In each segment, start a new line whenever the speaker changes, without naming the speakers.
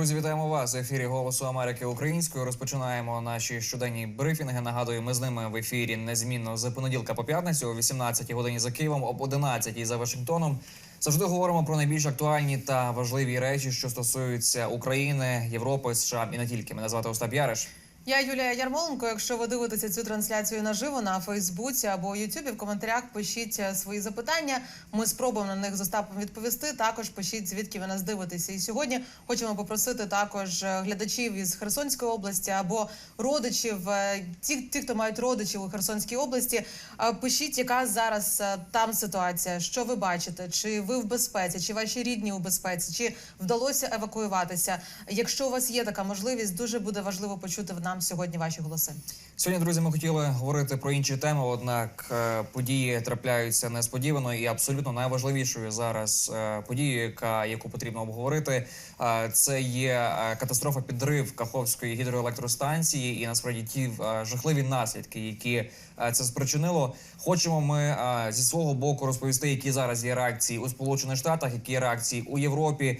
Друзі, вітаємо вас в ефірі Голосу Америки українською. Розпочинаємо наші щоденні брифінги. Нагадую, ми з ними в ефірі незмінно з понеділка по п'ятницю о 18 годині за Києвом, об 11 за Вашингтоном. Завжди говоримо про найбільш актуальні та важливі речі, що стосуються України, Європи, США і не тільки. Мене звати Остап Яриш.
Я Юлія Ярмоленко. Якщо ви дивитеся цю трансляцію наживо на Фейсбуці або Ютубі, в коментарях пишіть е, свої запитання. Ми спробуємо на них з Остапом відповісти. Також пишіть звідки ви нас дивитеся. І сьогодні хочемо попросити також е, глядачів із Херсонської області або родичів, е, ті, ті, хто мають родичів у Херсонській області. Пишіть, яка зараз там ситуація, що ви бачите, чи ви в безпеці, чи ваші рідні у безпеці, чи вдалося евакуюватися. Якщо у вас є така можливість, дуже буде важливо почути в нам сьогодні ваші голоси.
Сьогодні, друзі, ми хотіли говорити про інші теми. Однак е, події трапляються несподівано і абсолютно найважливішою зараз е, подією, яка яку потрібно обговорити. е, Це є катастрофа підрив Каховської гідроелектростанції, і насправді ті жахливі наслідки, які це спричинило. Хочемо ми е, зі свого боку розповісти, які зараз є реакції у Сполучених Штатах, які реакції у Європі.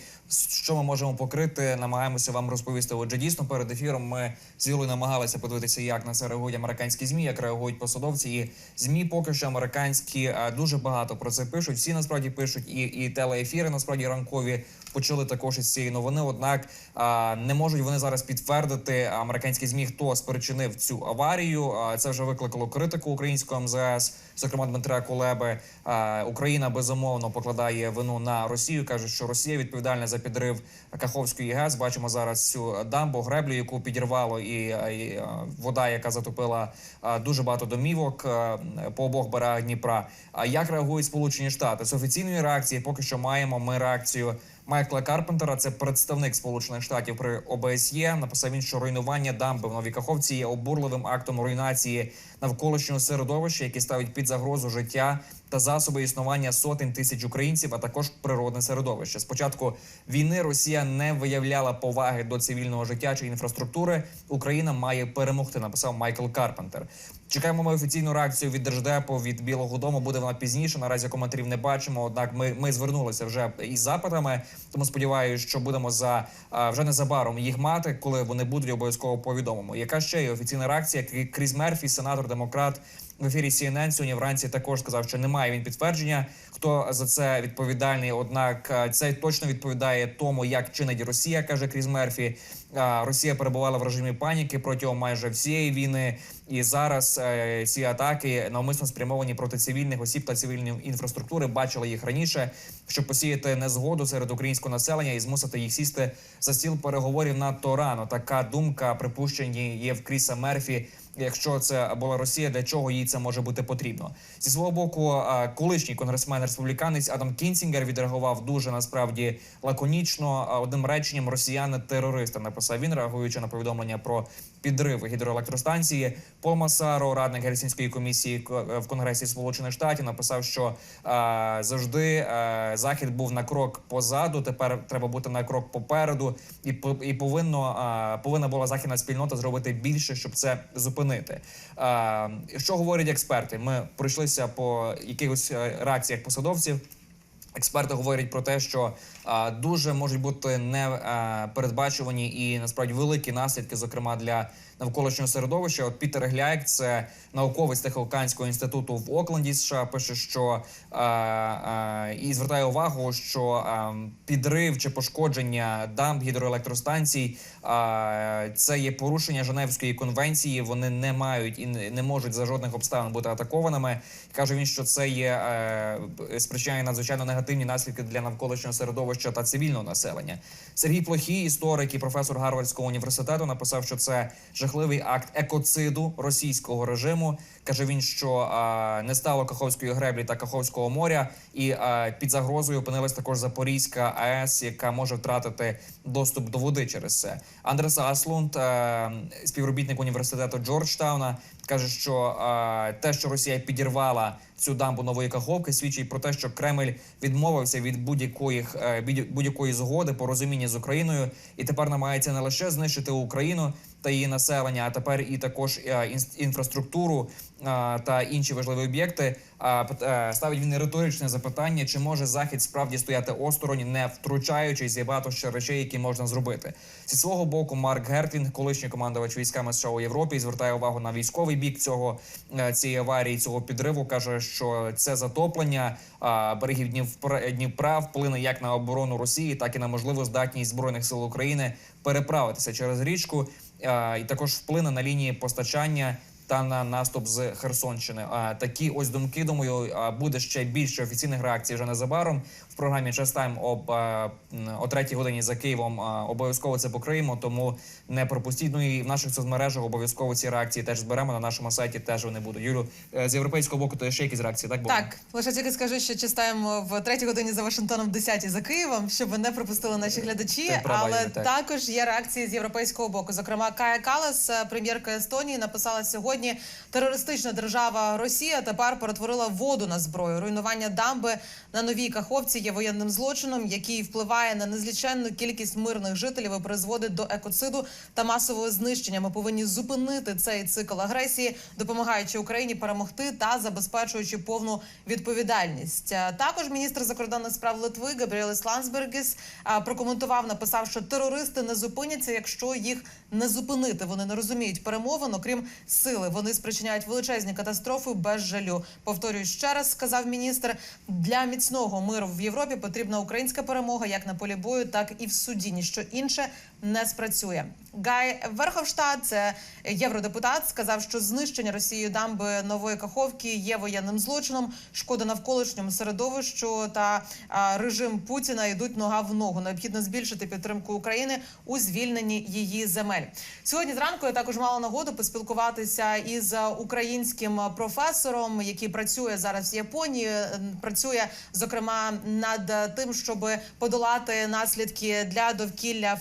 Що ми можемо покрити, намагаємося вам розповісти. Отже, дійсно перед ефіром ми з Юлею намагалися подивитися, як на це реагують американські змі, як реагують посадовці. І змі поки що американські е, дуже багато про це пишуть. Всі насправді пишуть, і, і телеефіри насправді ранкові почали також із цієї новини. Однак е, не можуть вони зараз підтвердити американські змі, хто спричинив цю аварію. Е, Це вже викликало критику українського МЗС, зокрема Дмитра Кулеби. Україна безумовно покладає вину на Росію. каже, що Росія відповідальна за підрив Каховської ГЕС. Бачимо зараз цю дамбу, греблю, яку підірвало, і, вода, яка затопила дуже багато домівок по обох берегах Дніпра. А як реагують Сполучені Штати? З офіційної реакції поки що маємо ми реакцію. Майкла Карпентера, це представник Сполучених Штатів при ОБСЄ. Написав він, що руйнування дамби в Новій Каховці є обурливим актом руйнації навколишнього середовища, яке ставить під загрозу життя та засоби існування сотень тисяч українців, а також природне середовище. Спочатку війни Росія не виявляла поваги до цивільного життя чи інфраструктури. Україна має перемогти. Написав Майкл Карпентер. Чекаємо ми офіційну реакцію від Держдепу, від Білого Дому. Буде вона пізніше. Наразі коментарів не бачимо. Однак ми, ми звернулися вже із запитами. Тому сподіваюся, що будемо за вже незабаром їх мати, коли вони будуть обов'язково повідомимо. Яка ще є офіційна реакція? Крізь Мерфі, сенатор демократ. В ефірі CNN сьогодні вранці також сказав, що немає він підтвердження, хто за це відповідальний. Однак е, це точно відповідає тому, як чинить Росія, каже Кріс Мерфі. Росія перебувала в режимі паніки протягом майже всієї війни, і зараз е, ці атаки навмисно спрямовані проти цивільних осіб та цивільної інфраструктури. Бачили їх раніше, щоб посіяти незгоду серед українського населення і змусити їх сісти за стіл переговорів надто рано. Така думка припущені є в Кріса Мерфі. Якщо це була Росія, для чого їй це може бути потрібно? Зі свого боку, колишній конгресмен республіканець Адам Кінсінгер відреагував дуже насправді лаконічно. Одним реченням росіяни терористи написав він, реагуючи на повідомлення про підрив гідроелектростанції. Пол Масаро, радник Гельсінської комісії к- в Конгресі Сполучених Штатів, написав, що завжди захід був на крок позаду. Тепер треба бути на крок попереду, і і повинно повинна була західна спільнота зробити більше, щоб це зупинити. А, що говорять експерти? Ми пройшлися по якихось е, реакціях посадовців. Експерти говорять про те, що дуже можуть бути не передбачувані і насправді великі наслідки, зокрема для навколишнього середовища. От Пітер Гляйк, це науковець Тихоокеанського інституту в Окленді, США, пише, що а, а, і звертає увагу, що підрив чи пошкодження дамб гідроелектростанцій це є порушення Женевської конвенції. Вони не мають і не можуть за жодних обставин бути атакованими. Каже він, що це є е, спричиняє надзвичайно негативні наслідки для навколишнього середовища та цивільного населення. Сергій Плохій, історик і професор Гарвардського університету, написав, що це жахливий акт екоциду російського режиму. Каже він, що е, не стало Каховської греблі та Каховського моря, і е, під загрозою опинилась також Запорізька АЕС, яка може втратити доступ до води через це. Андрес Аслунд, е, співробітник університету Джорджтауна, каже, що е, те, що Росія підірвала цю дамбу нової каховки, свідчить про те, що Кремль відмовився від будь-якої е, будь-якої згоди порозуміння з Україною, і тепер намагається не лише знищити Україну та її населення, а тепер і також е, інфраструктуру е, та інші важливі об'єкти. Е, ставить він риторичне запитання, чи може захід справді стояти осторонь, не втручаючись є багато ще речей, які можна зробити. Зі свого боку, Марк Гертвін, колишній командувач військами США у Європі, звертає увагу на військовий бік цього цієї аварії, цього підриву. каже, що це затоплення берегів Дніпра, Дніпра вплине як на оборону Росії, так і на можливу здатність збройних сил України переправитися через річку, і також вплине на лінії постачання. Та на наступ з Херсонщини. А такі ось думки. Думаю, буде ще більше офіційних реакцій вже незабаром програмі «Час Тайм» об о третій годині за Києвом. Обов'язково це покриємо, тому не пропустіть. Ну і в наших соцмережах обов'язково ці реакції теж зберемо на нашому сайті. Теж вони будуть. Юлю е, з європейського боку, то ще якісь реакції, так було?
Так, лише тільки скажу, що читаємо в третій годині за Вашингтоном, в 10 за Києвом, щоб не пропустили наші глядачі.
Права
Але
є, так.
також є реакції з європейського боку. Зокрема, Кая Калас, е, прем'єрка Естонії, написала сьогодні: терористична держава Росія тепер перетворила воду на зброю. Руйнування дамби на новій каховці є воєнним злочином, який впливає на незліченну кількість мирних жителів і призводить до екоциду та масового знищення. Ми повинні зупинити цей цикл агресії, допомагаючи Україні перемогти та забезпечуючи повну відповідальність. Також міністр закордонних справ Литви Габріелес Лансбергіс прокоментував, написав, що терористи не зупиняться, якщо їх не зупинити. Вони не розуміють перемовин, окрім сили. Вони спричиняють величезні катастрофи без жалю. Повторюю ще раз, сказав міністр. Для міцного миру в Європі потрібна українська перемога як на полі бою, так і в суді. Ніщо інше не спрацює. Гай Верховштадт, це євродепутат, сказав, що знищення Росією дамби нової каховки є воєнним злочином. Шкода навколишньому середовищу та режим Путіна йдуть нога в ногу. Необхідно збільшити підтримку України у звільненні її земель. Сьогодні зранку я також мала нагоду поспілкуватися із українським професором, який працює зараз в Японії. Працює зокрема над тим, щоб подолати наслідки для довкілля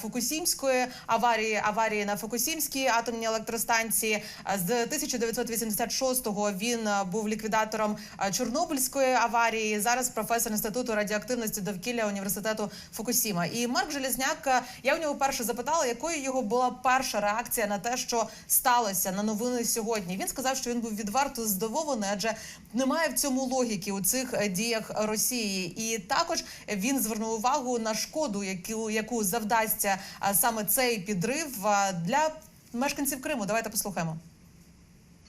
Фукусімської аварії аварії на Фукусімській атомній електростанції. З 1986-го він е, був ліквідатором е, Чорнобильської аварії. Зараз професор інституту радіоактивності довкілля університету Фукусіма. І Марк Железняк, е, я у нього перше запитала, якою його була перша реакція на те, що сталося на новини сьогодні. Він сказав, що він був відверто здивований, адже немає в цьому логіки у цих діях Росії. І також він звернув увагу на шкоду, яку яку завдасться саме цей підрив для мешканців Криму. Давайте послухаємо.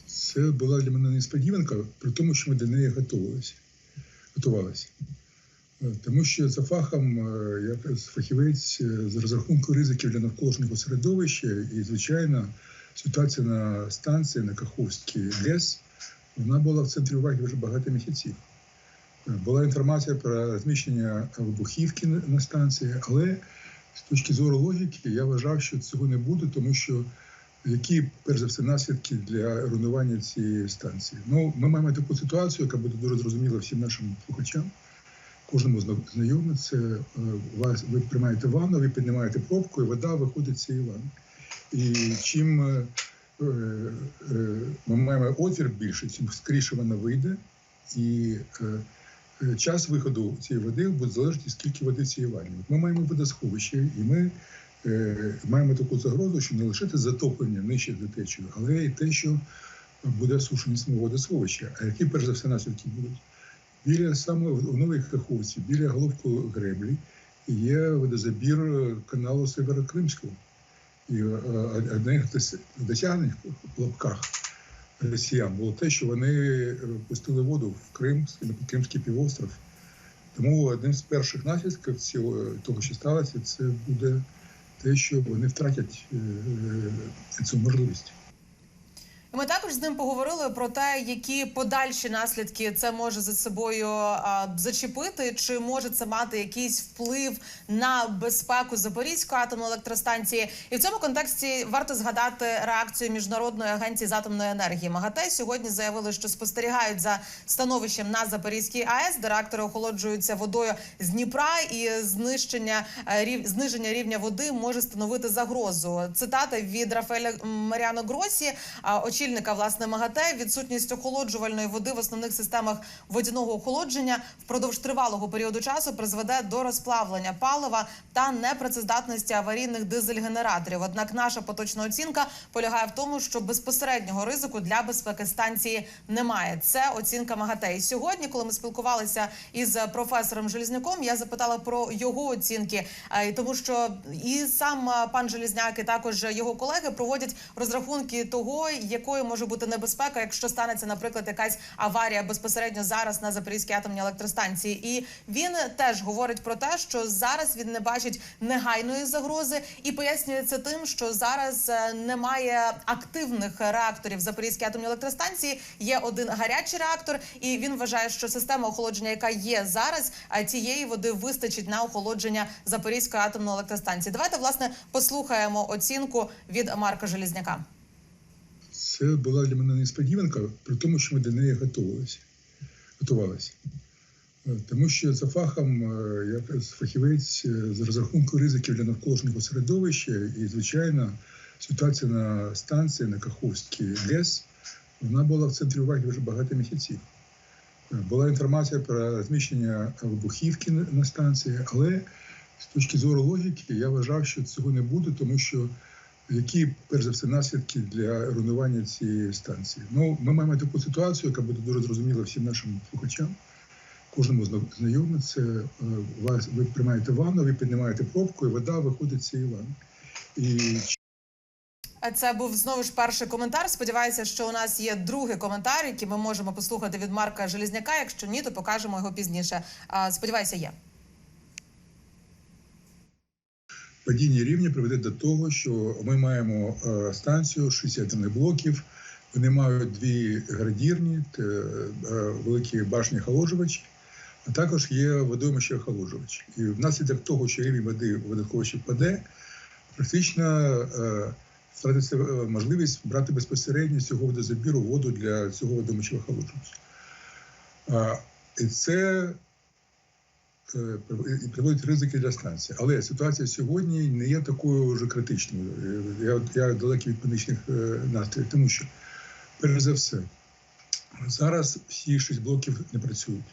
Це була для мене несподіванка, при тому, що ми до неї готувалися. готувалися. Е, Тому що за фахом е, я фахівець е, з розрахунку ризиків для навколишнього середовища, і, звичайно, ситуація на станції на Каховській ГЕС вона була в центрі уваги вже багато місяців. Була інформація про розміщення вибухівки на станції, але з точки зору логіки я вважав, що цього не буде, тому що які перш за все наслідки для руйнування цієї станції? Ну, ми маємо таку ситуацію, яка буде дуже зрозуміла всім нашим слухачам. Кожному зна- знайоме, це е, вас ви приймаєте ванну, ви піднімаєте пробку, і вода виходить з цієї ванни. І чим е, е, ми маємо отвір більше, тим скоріше вона вийде, і е, час виходу цієї води буде залежати, скільки води цій ванні. Ми маємо водосховище, і ми е, маємо таку загрозу, що не лише те затоплення нижче за течію, але й те, що буде сушення самого водосховища. А які перш за все наслідки будуть? Біля саме в новій Каховці, біля головку греблі, є водозабір каналу Северокримського. І е, одне досягнень в лапках росіян було те, що вони е, пустили воду в Крим, на Кримський півостров. Тому одним з перших наслідків цього того, що сталося, це буде те, що вони втратять е, е, цю можливість.
Ми також з ним поговорили про те, які подальші наслідки це може за собою а, зачепити, чи може це мати якийсь вплив на безпеку Запорізької атомної електростанції. І в цьому контексті варто згадати реакцію міжнародної агенції з атомної енергії. МАГАТЕ сьогодні заявили, що спостерігають за становищем на Запорізькій АЕС, де реактори охолоджуються водою з Дніпра, і знищення е, рів... зниження рівня води може становити загрозу. Цитата від Рафаеля Маріано Гросі. Очільника власне МАГАТЕ. Відсутність охолоджувальної води в основних системах водяного охолодження впродовж тривалого періоду часу призведе до розплавлення палива та непрацездатності аварійних дизель-генераторів. Однак наша поточна оцінка полягає в тому, що безпосереднього ризику для безпеки станції немає. Це оцінка МАГАТЕ. І сьогодні, коли ми спілкувалися із професором Желізняком, я запитала про його оцінки, е, тому що і сам е, пан Желізняк, і також його колеги проводять розрахунки того, якою може бути небезпека, якщо станеться, наприклад, якась аварія безпосередньо зараз на Запорізькій атомній електростанції. І він теж говорить про те, що зараз він не бачить негайної загрози, і пояснює це тим, що зараз е, немає активних реакторів Запорізькій атомній електростанції. Є один гарячий реактор, і він вважає, що система охолодження, яка є зараз, а тієї води вистачить на охолодження Запорізької атомної електростанції. Давайте власне послухаємо оцінку від Марка Желізняка.
Це була для мене несподіванка, при тому, що ми до неї готувалися. готувалися. Е, Тому що за фахом, е, як фахівець е, з розрахунку ризиків для навколишнього середовища, і, звичайно, ситуація на станції на Каховській ГЕС, вона була в центрі уваги вже багато місяців. Була інформація про розміщення вибухівки на станції, але з точки зору логіки я вважав, що цього не буде, тому що які перш за все наслідки для руйнування цієї станції. Ну, ми маємо таку ситуацію, яка буде дуже зрозуміла всім нашим слухачам. Кожному зна- знайомо, це е, вас ви приймаєте ванну, ви піднімаєте пробку, і вода виходить з цієї ванни. І
Це був знову ж перший коментар. Сподіваюся, що у нас є другий коментар, який ми можемо послухати від Марка Желізняка. Якщо ні, то покажемо його пізніше. Сподіваюся, є.
Падіння рівня приведе до того, що ми маємо е, станцію 60 блоків. Вони мають дві градірні, е, великі башні охолоджувачі, а також є водоймище охолоджувач. І внаслідок того, що рівень води в водоховищі впаде, практично е, втратиться можливість брати безпосередньо з цього водозабіру воду для цього водоймища охолоджувача. І це і приводить ризики для станції. Але ситуація сьогодні не є такою вже критичною. Е, Я, я далекий від панічних е, настроїв, тому що, перш за все, зараз всі шість блоків не працюють.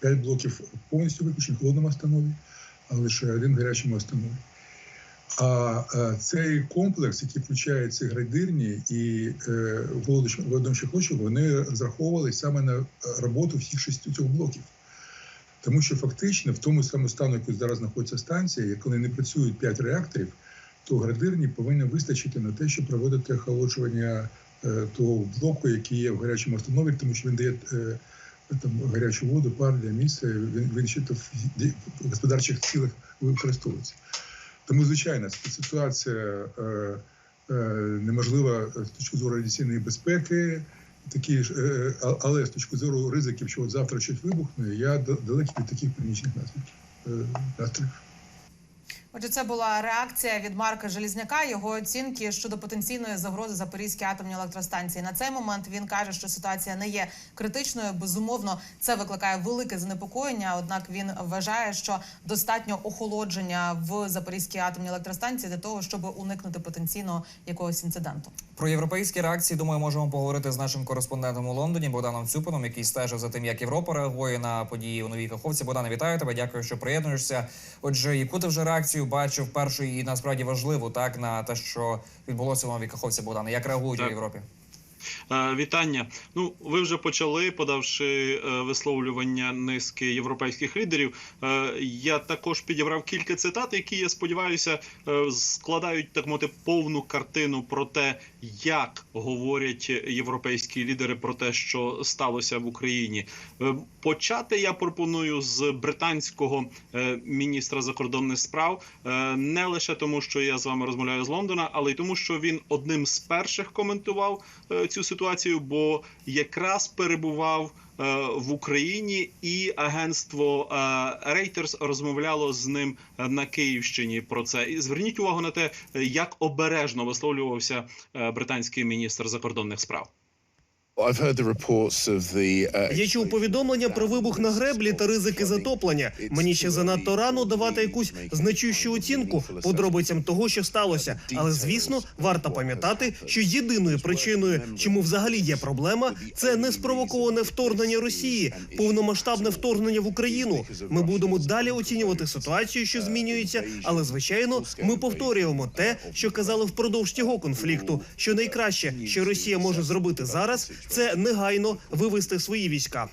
П'ять блоків повністю виключені в холодному станові, а лише один в гарячому установі. А е, цей комплекс, який включає ці градирні і е, володомчих лочок, вони розраховували саме на е, роботу всіх шести цих блоків. Тому що фактично в тому самому стану, який зараз знаходиться станція, як коли не працюють 5 реакторів, то градирні повинні вистачити на те, щоб проводити охолоджування е, того блоку, який є в гарячому установі, тому що він дає е, там гарячу воду, пар для місця. Він, він ще в господарчих цілях використовується. Тому, звичайно, ситуація е, неможлива з точки зору радіаційної безпеки. Такі ж, е, але з точки зору ризиків, що от завтра щось вибухне, я да- далекий від таких панічних наслідків е.
Отже, це була реакція від Марка Желізняка. Його оцінки щодо потенційної загрози Запорізькій атомній електростанції. На цей момент він каже, що ситуація не є критичною. Безумовно, це викликає велике занепокоєння. Однак він вважає, що достатньо охолодження в Запорізькій атомній електростанції для того, щоб уникнути потенційного якогось інциденту.
Про європейські реакції, думаю, можемо поговорити з нашим кореспондентом у Лондоні Богданом Цюпином, який стежив за тим, як Європа реагує на події у новій Каховці. Богдане, вітаю тебе. Дякую, що приєднуєшся. Отже, яку ти вже реакцію бачив першу і насправді важливу так на те, що відбулося у новій Каховці, Богдане? Як реагують у Європі?
Е, Вітання. Ну, ви вже почали, подавши е, висловлювання низки європейських лідерів. Е, Я також підібрав кілька цитат, які я сподіваюся складають так мовити повну картину про те, як говорять європейські лідери про те, що сталося в Україні. Почати я пропоную з британського міністра закордонних справ не лише тому, що я з вами розмовляю з Лондона, але й тому, що він одним з перших коментував цю ситуацію, бо якраз перебував е, в Україні, і агентство е, Reuters розмовляло з ним е, на Київщині про це. І зверніть увагу на те, е, як обережно висловлювався е, британський міністр закордонних справ.
Я чув повідомлення про вибух на греблі та ризики затоплення. Мені ще занадто рано давати якусь значущу оцінку подробицям того, що сталося. Але звісно, варто пам'ятати, що єдиною причиною, чому взагалі є проблема, це неспровоковане вторгнення Росії, повномасштабне вторгнення в Україну. Ми будемо далі оцінювати ситуацію, що змінюється, але звичайно, ми повторюємо те, що казали впродовж цього конфлікту. Що найкраще, що Росія може зробити зараз, це негайно вивести свої війська.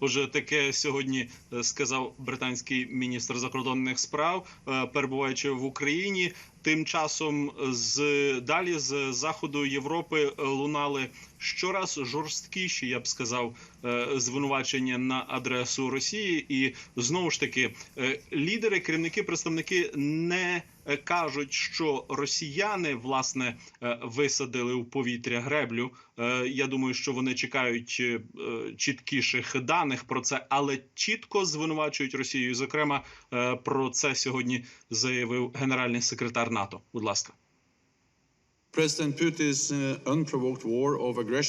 Отже, таке сьогодні е, сказав британський міністр закордонних справ, е, перебуваючи в Україні. Тим часом з далі з заходу Європи е, лунали щораз жорсткіші, я б сказав, звинувачення на адресу Росії. І знову ж таки, лідери, керівники, представники не кажуть, що росіяни власне е, висадили у повітря греблю. Е, Я думаю, що вони чекають е, чіткіших даних про це, але чітко звинувачують Росію. Зокрема, е, про це сьогодні заявив генеральний секретар НАТО. Будь ласка.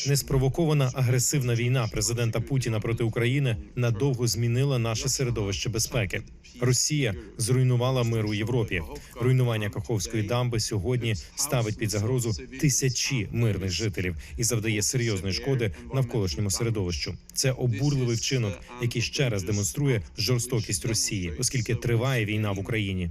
Неспровокована агресивна війна президента Путіна проти України надовго змінила наше середовище безпеки. Росія зруйнувала мир у Європі. Руйнування Каховської дамби сьогодні ставить під загрозу тисячі мирних жителів і завдає серйозної шкоди навколишньому середовищу. Це обурливий вчинок, який ще раз демонструє жорстокість Росії, оскільки триває війна в Україні.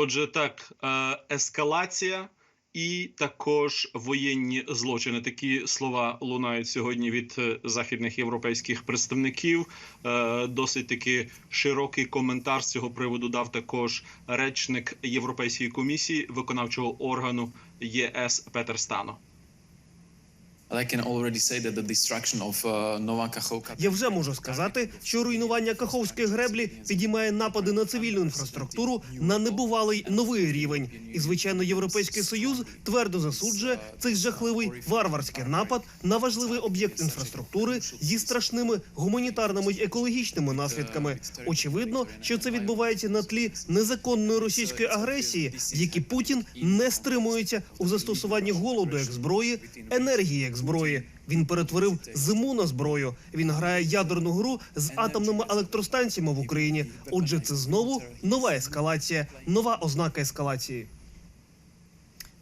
Отже, так, е, ескалація і також воєнні злочини. Такі слова лунають сьогодні від е, західних європейських представників. Е, Досить таки широкий коментар з цього приводу дав також речник Європейської комісії виконавчого органу ЄС Петер Стано.
Я вже можу сказати, що руйнування Каховської греблі підіймає напади на цивільну інфраструктуру на небувалий новий рівень. І звичайно, європейський союз твердо засуджує цей жахливий варварський напад на важливий об'єкт інфраструктури зі страшними гуманітарними й екологічними наслідками. Очевидно, що це відбувається на тлі незаконної російської агресії, в якій Путін не стримується у застосуванні голоду як зброї, енергії як зброї. Він перетворив зиму на зброю. Він грає ядерну гру з атомними електростанціями в Україні. Отже, це знову нова ескалація, нова ознака ескалації.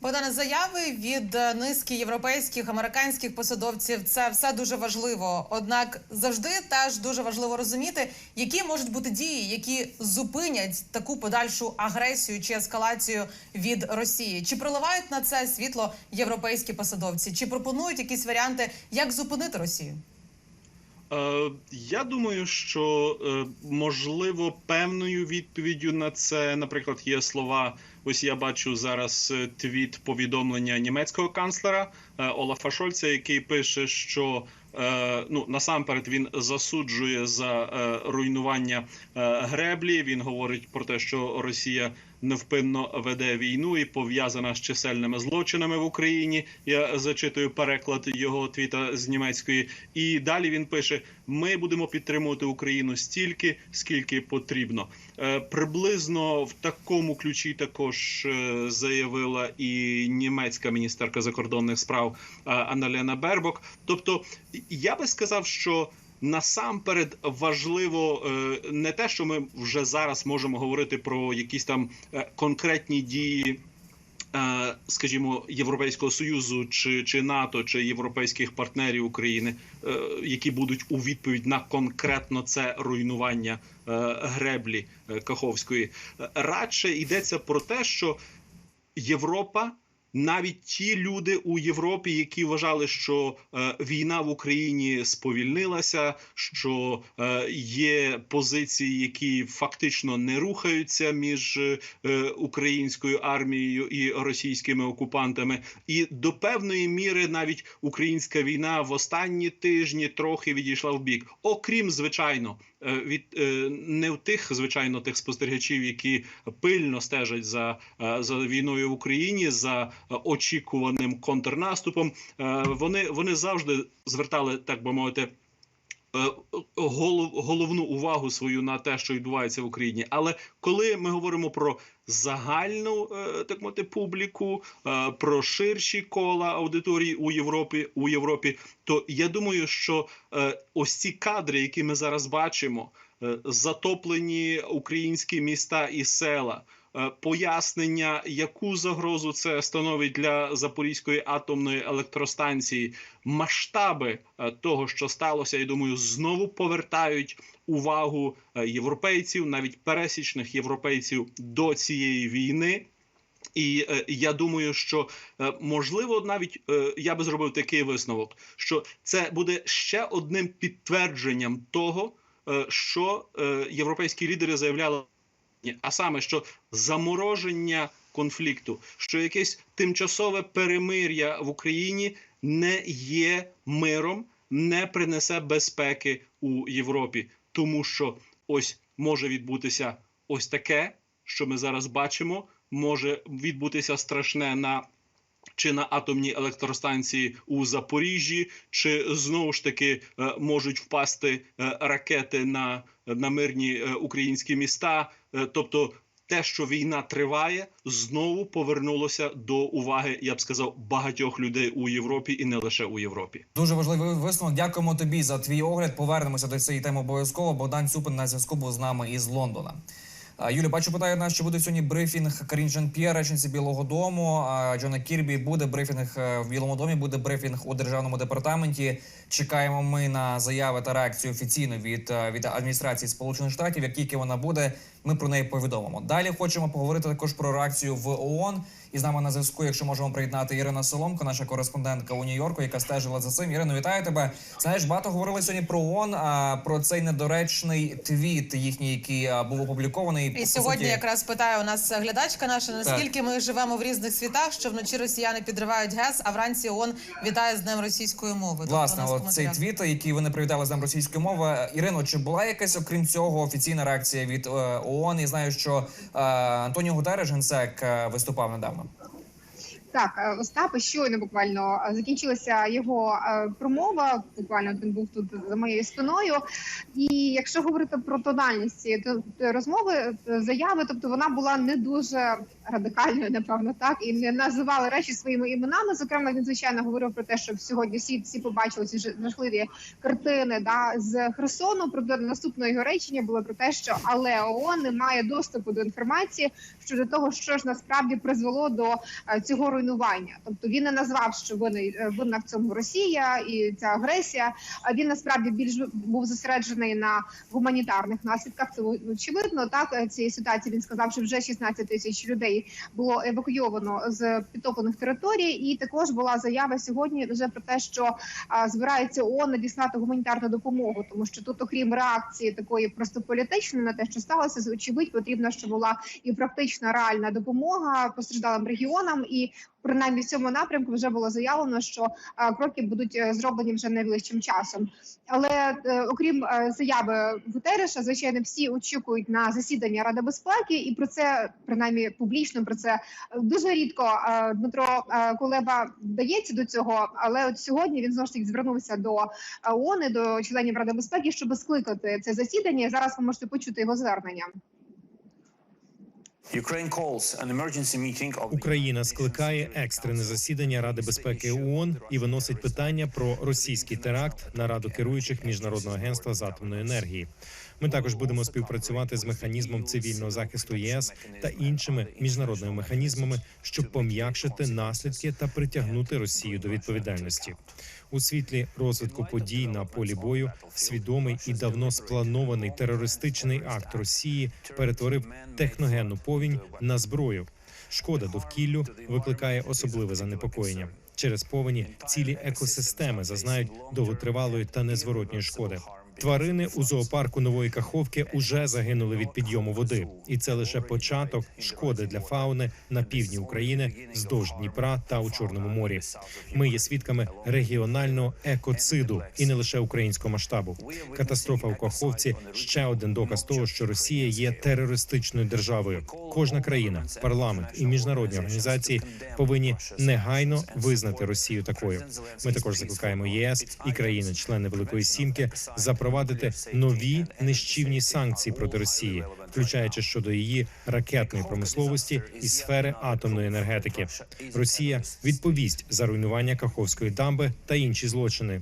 Богдане, заяви від е, низки європейських американських посадовців це все дуже важливо. Однак завжди теж дуже важливо розуміти, які можуть бути дії, які зупинять таку подальшу агресію чи ескалацію від Росії. Чи проливають на це світло європейські посадовці? Чи пропонують якісь варіанти, як зупинити Росію?
Е, Я думаю, що е, можливо певною відповіддю на це, наприклад, є слова. Ось я бачу зараз е, твіт повідомлення німецького канцлера Олафа Шольца, який пише, що ну насамперед він засуджує за руйнування греблі. Він говорить про те, що Росія невпинно веде війну і пов'язана з чисельними злочинами в Україні. Я зачитую переклад його твіта з німецької. І далі він пише: Ми будемо підтримувати Україну стільки, скільки потрібно. Е, приблизно в такому ключі також е, заявила і німецька міністерка закордонних справ е, Анналена Бербок. Тобто, я би сказав, що. Насамперед важливо е, не те, що ми вже зараз можемо говорити про якісь там е, конкретні дії, е, скажімо, Європейського союзу чи, чи НАТО, чи європейських партнерів України, які будуть у відповідь на конкретно це руйнування греблі Каховської. Радше йдеться про те, що Європа. Навіть ті люди у Європі, які вважали, що е, війна в Україні сповільнилася, що е, є позиції, які фактично не рухаються між е, українською армією і російськими окупантами, і до певної міри навіть українська війна в останні тижні трохи відійшла в бік, окрім звичайно. Е, Від е, не в тих, звичайно, тих спостерігачів, які пильно стежать за, е, за війною в Україні, за очікуваним контрнаступом. Вони, вони завжди звертали, так би мовити, головну увагу свою на те, що відбувається в Україні. Але коли ми говоримо про загальну е, так мовити, публіку, е, про ширші кола аудиторії у Європі, у Європі, то я думаю, що е, ось ці кадри, які ми зараз бачимо, е, затоплені українські міста і села. Е, Пояснення, яку загрозу це становить для Запорізької атомної електростанції, масштаби е, того, що сталося, я думаю, знову повертають увагу е, європейців, навіть пересічних європейців, до цієї війни. І е, я думаю, що е, можливо, навіть е, я би зробив такий висновок, що це буде ще одним підтвердженням того, е, що е, європейські лідери заявляли, а саме що замороження конфлікту, що якесь тимчасове перемир'я в Україні не є миром, не принесе безпеки у Європі, тому що ось може відбутися ось таке, що ми зараз бачимо, може відбутися страшне на. Чи на атомній електростанції у Запоріжжі, чи знову ж таки е, можуть впасти е, ракети на, на мирні е, українські міста? Тобто, те, що війна триває, знову повернулося до уваги, я б сказав, багатьох людей у Європі і не лише у Європі.
Дуже важливий висновок. Дякуємо тобі за твій огляд. Повернемося до цієї теми обов'язково. Богдан Цупин на зв'язку був з нами із Лондона. А, Юля, бачу, питає нас, що буде сьогодні брифінг Карін Жан П'єр, речниці Білого Дому. Джона Кірбі буде брифінг е, в Білому домі, буде брифінг у державному департаменті. Чекаємо ми на заяви та реакцію офіційно від, е, від адміністрації Сполучених Штатів. Як тільки вона буде, ми про неї повідомимо. Далі хочемо поговорити також про реакцію в ООН. І з нами на зв'язку, якщо можемо приєднати Ірина Соломко, наша кореспондентка у Нью-Йорку, яка стежила за цим. Ірино, вітаю тебе. Знаєш, багато говорили сьогодні про ООН, а про цей недоречний твіт їхній, який а, був опублікований.
І сьогодні
суті,
якраз питає у нас глядачка наша, наскільки ми живемо в різних світах, що вночі росіяни підривають ГЕС, а вранці ООН вітає з днем російської мови. Тобто
Власне, от цей твіт, який вони привітали з ним російської мови. Ірино, чи була якась окрім цього офіційна реакція від е, ООН? І знаю, що е, Антоніо Гутереш, генсек, е, виступав недавно.
Так, е, Остапе, щойно буквально е, закінчилася його е, промова. Буквально він був тут за моєю спиною. І якщо говорити про тональність цієї розмови, заяви, тобто вона була не дуже радикальною, напевно, так і не називали речі своїми іменами. Зокрема, він звичайно говорив про те, що сьогодні всі всі побачили ці жахливі картини да з Херсону. Проте наступне його речення було про те, що але ООН не має доступу до інформації щодо того, що ж насправді призвело до цього руйнування. Тобто він не назвав, що винний е, винна в цьому Росія і ця агресія. А він насправді більш був зосереджений на гуманітарних наслідках. Це очевидно. Так е, цієї ситуації він сказав, що вже 16 тисяч людей було евакуйовано з підтоплених територій. І також була заява сьогодні вже про те, що збирається ООН надіслати гуманітарну допомогу, тому що тут, окрім реакції такої просто політичної на те, що сталося, очевидь, потрібно, щоб була і практична реальна допомога постраждалим регіонам. І принаймні в цьому напрямку вже було заявлено, що кроки будуть е, зроблені вже найближчим часом. Але е, окрім е, заяви Гутереша, звичайно, всі очікують на засідання Ради безпеки, і про це принаймні публічно про це е, дуже рідко е, Дмитро е, Кулеба вдається до цього. Але от сьогодні він знову ж таки звернувся до е, ООН, до членів Ради безпеки, щоб скликати це засідання. Зараз ви можете почути його звернення.
Україна скликає екстрене засідання Ради безпеки ООН і виносить питання про російський теракт на раду керуючих міжнародного агентства з атомної енергії. Ми також будемо співпрацювати з механізмом цивільного захисту ЄС та іншими міжнародними механізмами, щоб пом'якшити наслідки та притягнути Росію до відповідальності. У світлі розвитку подій на полі бою свідомий і давно спланований терористичний акт Росії перетворив техногенну повінь на зброю. Шкода довкіллю викликає особливе занепокоєння. Через повені цілі екосистеми зазнають довготривалої та незворотньої шкоди. Тварини у зоопарку нової каховки уже загинули від підйому води, і це лише початок шкоди для фауни на півдні України вздовж Дніпра та у Чорному морі. Ми є свідками регіонального екоциду і не лише українського масштабу. Катастрофа у Каховці ще один доказ того, що Росія є терористичною державою. Кожна країна, парламент і міжнародні організації повинні негайно визнати Росію такою. Ми також закликаємо ЄС і країни-члени Великої Сімки запровадити нові нищівні санкції проти Росії, включаючи щодо її ракетної промисловості і сфери атомної енергетики. Росія відповість за руйнування Каховської дамби та інші злочини.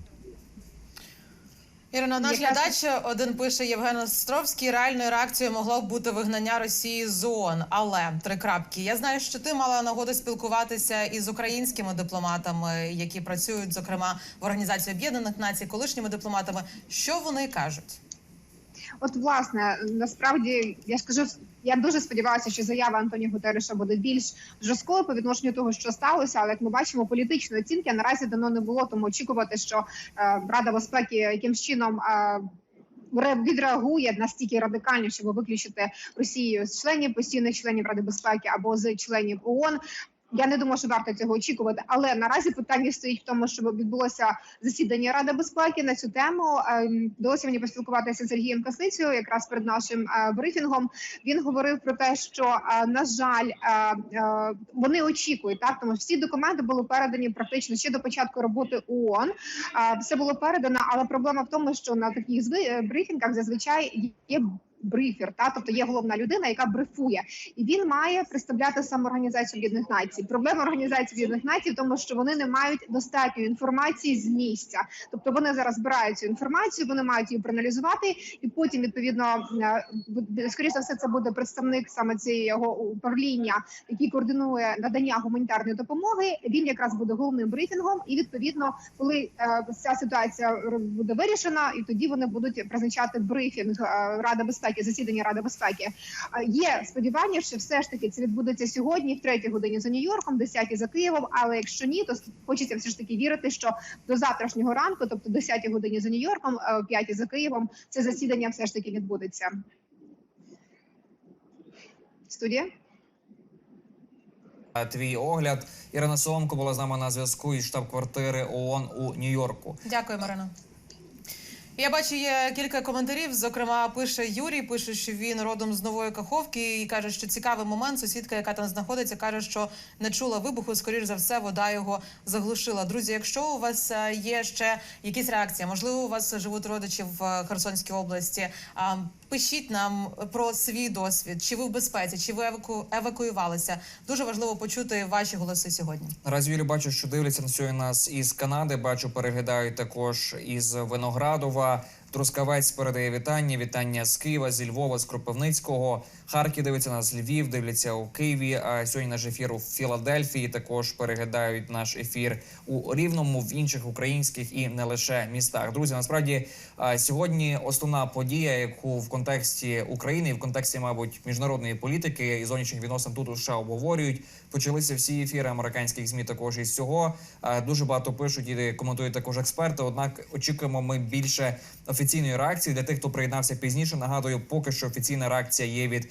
Ірина, наш
Яка...
глядач один пише Євген Островський. Реальною реакцією могло б бути вигнання Росії з ООН. Але три крапки. Я знаю, що ти мала нагоду спілкуватися із українськими дипломатами, які працюють, зокрема в Організації Об'єднаних Націй, колишніми дипломатами. Що вони кажуть?
От, власне, насправді я ж кажу, я дуже сподіваюся, що заява Антоні Гутерреша буде більш жорсткою по відношенню того, що сталося. Але як ми бачимо, політичної оцінки наразі давно не було. Тому очікувати, що е, Рада безпеки якимсь чином. Е, Відреагує настільки радикально, щоб виключити Росію з членів постійних членів Ради безпеки або з членів ООН. Я не думаю, що варто цього очікувати, але наразі питання стоїть в тому, щоб відбулося засідання Ради безпеки на цю тему. Ем, Вдалося мені поспілкуватися з Сергієм Касицею, якраз перед нашим е, брифінгом. Він говорив про те, що е, на жаль, е, вони очікують так, тому що всі документи були передані практично ще до початку роботи ООН. Все було передано, але проблема в тому, що на таких брифінгах зазвичай є. Брифер, та тобто є головна людина, яка брифує, і він має представляти саме організацію Об'єднаних Націй. Проблема організації Об'єднаних Націй в тому, що вони не мають достатньої інформації з місця. Тобто вони зараз збирають цю інформацію, вони мають її проаналізувати, і потім відповідно е, скоріше за все, це буде представник саме цього управління, який координує надання гуманітарної допомоги. Він якраз буде головним брифінгом, і відповідно, коли е, ця ситуація буде вирішена, і тоді вони будуть призначати брифінг е, Ради безпеки, засідання Ради безпеки. Є сподівання, що все ж таки це відбудеться сьогодні, в третій годині за Нью-Йорком, десятій за Києвом. Але якщо ні, то хочеться все ж таки вірити, що до завтрашнього ранку, тобто 10 годині за Нью-Йорком, е, о 5 за Києвом, це засідання все ж таки відбудеться. Студія.
Е, Твій огляд Ірина Соломко була з нами на зв'язку із штаб-квартири ООН у Нью-Йорку.
Дякую, Марина. Я бачу, є кілька коментарів. Зокрема, пише Юрій, пише, що він родом з нової каховки і каже, що цікавий момент. Сусідка, яка там знаходиться, каже, що не чула вибуху. Скоріш за все, вода його заглушила. Друзі, якщо у вас е, є ще якісь реакції, можливо, у вас живуть родичі в е, Херсонській області. Пишіть нам про свій досвід, чи ви в безпеці, чи ви еваку... евакуювалися. Дуже важливо почути ваші голоси сьогодні.
Юлі бачу, що дивляться на сьогодні нас із Канади. Бачу, переглядають також із Виноградова. Трускавець передає вітання. Вітання з Києва, зі Львова, з Кропивницького. Харків дивиться нас Львів, дивляться у Києві. А сьогодні наш ефір у Філадельфії. Також переглядають наш ефір у Рівному, в інших українських і не лише містах. Друзі, насправді сьогодні основна подія, яку в контексті України і в контексті, мабуть, міжнародної політики і зовнішніх відносин тут у США обговорюють. Почалися всі ефіри американських змі також із цього. Дуже багато пишуть і коментують також експерти. Однак очікуємо ми більше офіційної реакції для тих, хто приєднався пізніше. Нагадую, поки що офіційна реакція є від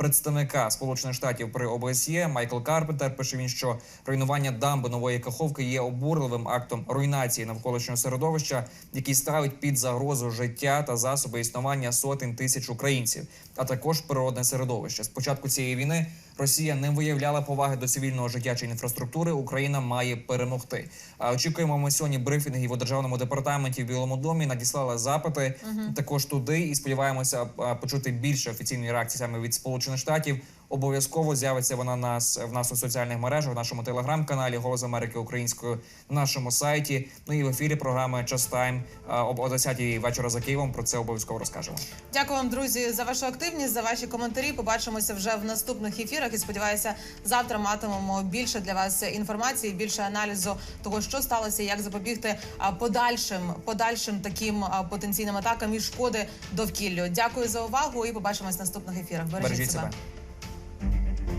представника Сполучених Штатів при ОБСЄ Майкл Карпентер. Пише він, що руйнування дамби нової каховки є обурливим актом руйнації навколишнього середовища, який ставить під загрозу життя та засоби існування сотень тисяч українців, а також природне середовище. З початку цієї війни Росія не виявляла поваги до цивільного життя чи інфраструктури. Україна має перемогти. А очікуємо ми сьогодні брифінгів у державному департаменті в Білому домі. Надіслали запити також туди, і сподіваємося почути більше офіційної реакції саме від Сполучених Штатів. Обов'язково з'явиться вона нас в нас у соціальних мережах, в нашому телеграм-каналі Голос Америки українською на нашому сайті. Ну і в ефірі програми Час Тайм а, об о 10 вечора за Києвом. Про це обов'язково розкажемо.
Дякую вам, друзі, за вашу активність, за ваші коментарі. Побачимося вже в наступних ефірах. І сподіваюся, завтра матимемо більше для вас інформації, більше аналізу того, що сталося, як запобігти подальшим подальшим таким потенційним атакам і шкоди довкіллю. Дякую за увагу і побачимось в наступних ефірах. Бережіть,
Бережіть себе.